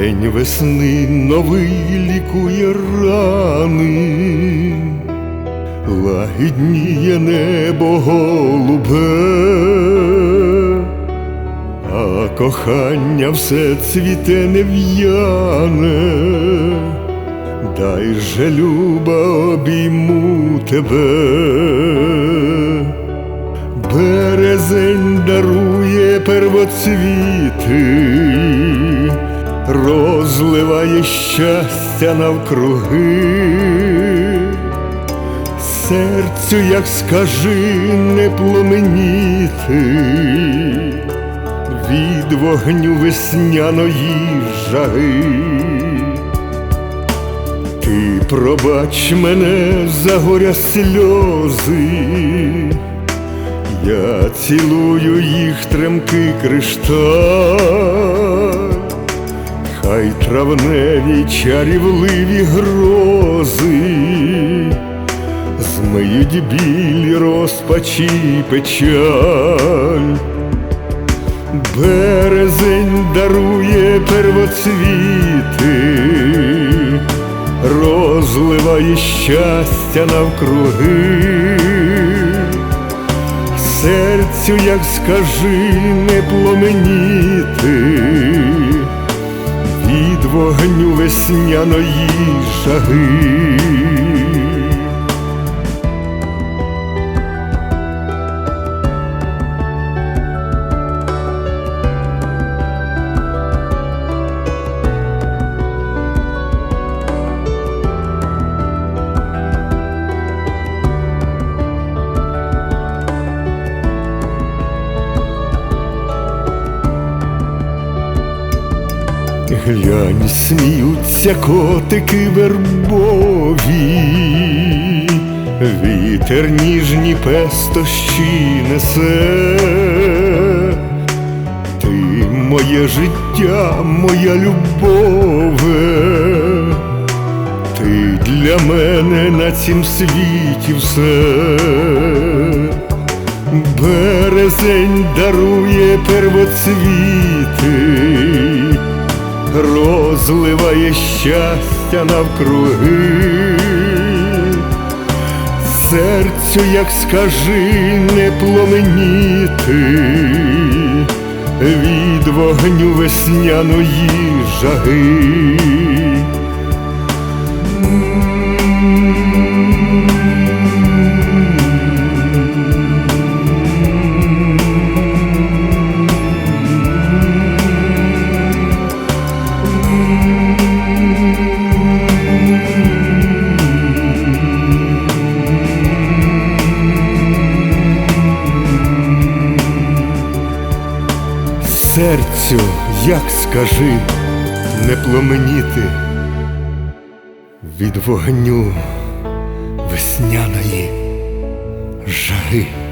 День весни новий лікує рани, лагідніє небо голубе, а кохання все цвіте нев'яне, дай же люба обійму тебе. Березень дарує первоцвіти, розливає щастя навкруги, серцю, як скажи, не пломеніти від вогню весняної жаги. Ти пробач мене за горя сльози. Я цілую їх тремкий кришталь, хай травневі чарівливі грози, змиють біль розпачі печаль, березень дарує первоцвіти, розливає щастя навкруги. Серцю, як скажи, не пломеніти весняної жаги. Глянь, сміються котики вербові, вітер ніжні пестощі несе, ти моє життя, моя любове, ти для мене на цім світі все. Березень дарує первоцвіти розливає щастя навкруги, серцю, як скажи, не пломеніти від вогню весняної жаги. Серцю, як скажи, не пломеніти від вогню весняної жаги.